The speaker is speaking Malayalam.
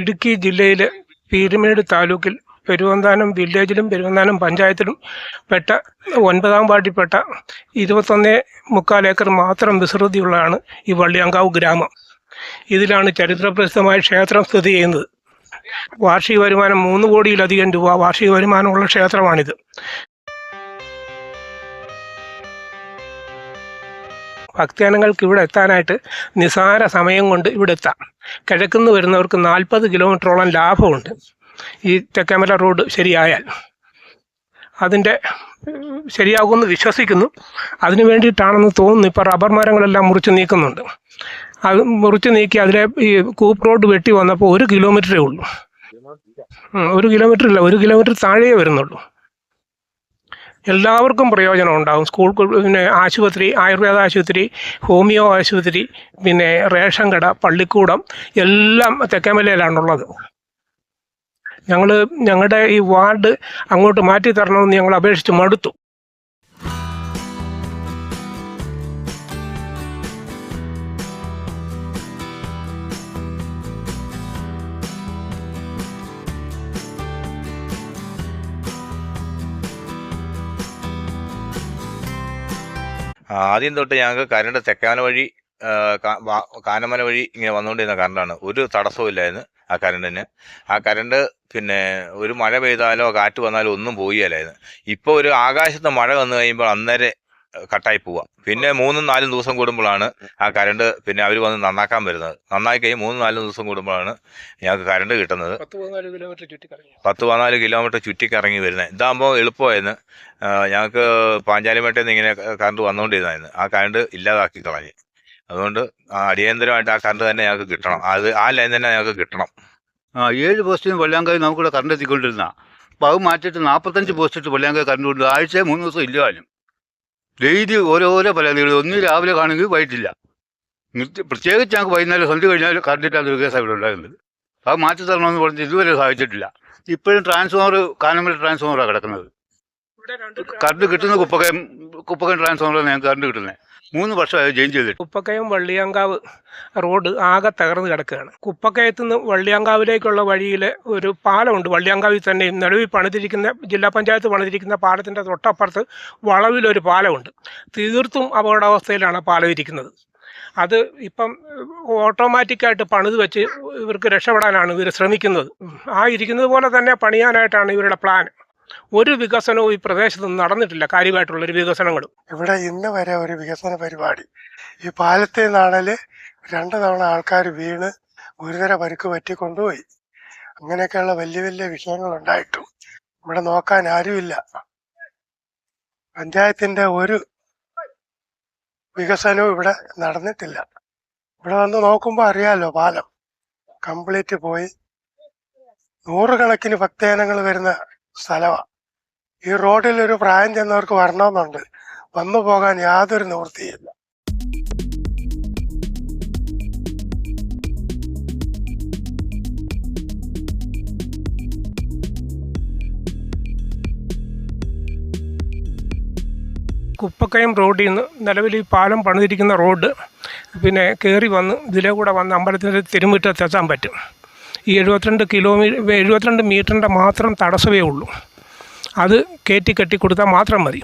ഇടുക്കി ജില്ലയിലെ പീരുമേട് താലൂക്കിൽ പെരുവന്താനം വില്ലേജിലും പെരുവന്താനം പഞ്ചായത്തിലും പെട്ട ഒൻപതാം വാർഡിൽപ്പെട്ട ഇരുപത്തൊന്ന് മുക്കാൽ ഏക്കർ മാത്രം വിസൃതിയുള്ളതാണ് ഈ വള്ളിയാങ്കാവ് ഗ്രാമം. ഇതിലാണ് ചരിത്രപ്രസിദ്ധമായ ക്ഷേത്രം സ്ഥിതി ചെയ്യുന്നത്. വാർഷിക വരുമാനം മൂന്ന് കോടിയിലധികം രൂപ വാർഷിക വരുമാനമുള്ള ക്ഷേത്രമാണിത്. ഭക്തജനങ്ങൾക്ക് ഇവിടെ എത്താനായിട്ട് നിസാര സമയം കൊണ്ട് ഇവിടെ എത്താം. കിഴക്കുന്ന് വരുന്നവർക്ക് നാൽപ്പത് കിലോമീറ്ററോളം ലാഭമുണ്ട്. ഈ തെക്കേമല റോഡ് ശരിയായാൽ. അതിന്റെ ശരിയാകുമെന്ന് വിശ്വസിക്കുന്നു. അതിനു വേണ്ടിയിട്ടാണെന്ന് തോന്നുന്നു ഇപ്പോൾ റബ്ബർ മരങ്ങളെല്ലാം മുറിച്ച് നീക്കുന്നുണ്ട്. അത് മുറിച്ച് നീക്കി അതിലെ ഈ കൂപ്പ് റോഡ് വെട്ടി വന്നപ്പോൾ ഒരു കിലോമീറ്ററേ ഉള്ളൂ. ഒരു കിലോമീറ്റർ ഇല്ല ഒരു കിലോമീറ്റർ താഴെയേ വരുന്നുള്ളൂ. എല്ലാവർക്കും പ്രയോജനം ഉണ്ടാകും. സ്കൂൾ പിന്നെ ആശുപത്രി ആയുർവേദ ആശുപത്രി ഹോമിയോ ആശുപത്രി പിന്നെ റേഷൻ കട പള്ളിക്കൂടം എല്ലാം തെക്കേമലയിലാണുള്ളത് ഞങ്ങൾ ഞങ്ങളുടെ ഈ വാർഡ് അങ്ങോട്ട് മാറ്റി തരണമെന്ന് ഞങ്ങൾ അപേക്ഷിച്ച് മടുത്തു. ആദ്യം തൊട്ട് ഞങ്ങൾക്ക് കരണ്ട് തെക്കാന വഴി കാനമന വഴി ഇങ്ങനെ വന്നുകൊണ്ടിരുന്ന കറണ്ടാണ്. ഒരു തടസ്സവും ഇല്ലായിരുന്നു ആ കരണ്ടിന്. ആ കരണ്ട് പിന്നെ ഒരു മഴ പെയ്താലോ കാറ്റ് വന്നാലോ ഒന്നും പോവുകയില്ലായിരുന്നു. ഇപ്പോൾ ഒരു ആകാശത്ത് മഴ വന്നു കഴിയുമ്പോൾ അന്നേരം കട്ടായി പോവുക പിന്നെ മൂന്നും നാലും ദിവസം കൂടുമ്പോഴാണ് ആ കരണ്ട് പിന്നെ അവർ വന്ന് നന്നാക്കാൻ വരുന്നത്. നന്നായി കഴിഞ്ഞ് മൂന്നും നാലും ദിവസം കൂടുമ്പോഴാണ് ഞങ്ങൾക്ക് കരണ്ട് കിട്ടുന്നത്. പത്ത് പതിനാല് കിലോമീറ്റർ ചുറ്റിക്കറങ്ങി. വരുന്നത്. ഇതാകുമ്പോൾ എളുപ്പമായിരുന്നു. ഞങ്ങൾക്ക് പാഞ്ചാലിമേട്ടിൽ നിന്ന് ഇങ്ങനെ കറണ്ട് വന്നുകൊണ്ടിരുന്നായിരുന്നു ആ കറണ്ട് ഇല്ലാതാക്കി കളഞ്ഞു. അതുകൊണ്ട് ആ അടിയന്തരമായിട്ട് ആ കറണ്ട് തന്നെ ഞങ്ങൾക്ക് കിട്ടണം. അത് ആ ലൈൻ തന്നെ ഞങ്ങൾക്ക് കിട്ടണം. ആ ഏഴ് പോസ്റ്റിന് വെള്ളാങ്കായി നമുക്കിവിടെ കറണ്ട് എത്തിക്കൊണ്ടിരുന്ന അപ്പോൾ അത് മാറ്റിയിട്ട് നാൽപ്പത്തഞ്ച് പോസ്റ്റിട്ട് വെള്ളാങ്കായി കറണ്ട് കൊണ്ട് ആഴ്ച മൂന്ന് ദിവസം ഇല്ലാനും ഡെയിലി ഓരോരോ പരാതികൾ. ഒന്ന് രാവിലെ കാണുമെങ്കിൽ വൈകിട്ടില്ല. നിർത്തി പ്രത്യേകിച്ച് ഞങ്ങൾക്ക് വൈകുന്നേരം സന്ധി കഴിഞ്ഞാൽ കറണ്ടിട്ടാണ് ഒരു കേസ് ഇവിടെ ഉണ്ടായിരുന്നത്. അത് മാറ്റി തരണമെന്ന് പറഞ്ഞ് ഇതുവരെ സാധിച്ചിട്ടില്ല ഇപ്പോഴും ട്രാൻസ്ഫോമർ കാനമല ട്രാൻസ്ഫോമറാണ് കിടക്കുന്നത്. കറണ്ട് കിട്ടുന്ന കുപ്പക്കയം കുപ്പകം ട്രാൻസ്ഫോമറാണ് ഞങ്ങൾക്ക് കറണ്ട് കിട്ടുന്നത്. മൂന്ന് വർഷമായി ചേഞ്ച് ചെയ്തിട്ട്. കുപ്പക്കയം വള്ളിയാങ്കാവ് റോഡ് ആകെ തകർന്ന് കിടക്കുകയാണ്. കുപ്പക്കയത്ത് നിന്ന് വള്ളിയാങ്കാവിലേക്കുള്ള വഴിയിൽ ഒരു പാലമുണ്ട്. വള്ളിയാങ്കാവിൽ തന്നെ നടുവിൽ പണിതിരിക്കുന്ന ജില്ലാ പഞ്ചായത്ത് പണിതിരിക്കുന്ന പാലത്തിന്റെ തൊട്ടപ്പുറത്ത് വളവിലൊരു പാലമുണ്ട്. തീർത്തും അപകടാവസ്ഥയിലാണ് പാലം ഇരിക്കുന്നത്. അത് ഇപ്പം ഓട്ടോമാറ്റിക്കായിട്ട് പണിത് വെച്ച് ഇവർക്ക് രക്ഷപ്പെടാനാണ് ഇവർ ശ്രമിക്കുന്നത്. ആ ഇരിക്കുന്നത് പോലെ തന്നെ പണിയാനായിട്ടാണ് ഇവരുടെ പ്ലാൻ. ഒരു വികസനവും ഈ പ്രദേശത്ത് നടന്നിട്ടില്ല. കാര്യമായിട്ടുള്ള ഒരു വികസനങ്ങളും. ഇവിടെ ഇന്ന് വരെ ഒരു വികസന പരിപാടി. ഈ പാലത്തെ നാടൽ രണ്ട് തവണ ആൾക്കാർ വീണ് ഗുരുതര പരുക്ക് പറ്റി കൊണ്ടുപോയി അങ്ങനെയൊക്കെയുള്ള വലിയ വലിയ വിഷയങ്ങൾ ഉണ്ടായിട്ടും ഇവിടെ നോക്കാൻ ആരുമില്ല. പഞ്ചായത്തിന്റെ ഒരു വികസനവും ഇവിടെ നടന്നിട്ടില്ല. ഇവിടെ വന്ന് നോക്കുമ്പോൾ അറിയാലോ പാലം. കംപ്ലീറ്റ് പോയി. നൂറുകണക്കിന് ഭക്തജനങ്ങൾ വരുന്ന സ്ഥലമാണ് ഈ റോഡിൽ ഒരു പ്രായം ചെന്നവർക്ക് വരണമെന്നുണ്ട്. വന്നു പോകാൻ യാതൊരു നിവൃത്തിയില്ല. കുപ്പക്കയം റോഡിൽ നിന്ന് നിലവിൽ ഈ പാലം പണിതിരിക്കുന്ന റോഡ് പിന്നെ കയറി വന്ന് ഇതിലെ കൂടെ വന്ന് അമ്പലത്തിന്റെ തിരുമുറ്റത്തെത്താൻ പറ്റും. ഈ എഴുപത്തിരണ്ട് കിലോമീറ്റർ എഴുപത്തിരണ്ട് മീറ്ററിന്റെ മാത്രം തടസ്സമേ ഉള്ളൂ. അത് കയറ്റി കെട്ടി കൊടുത്താൽ മാത്രം മതി.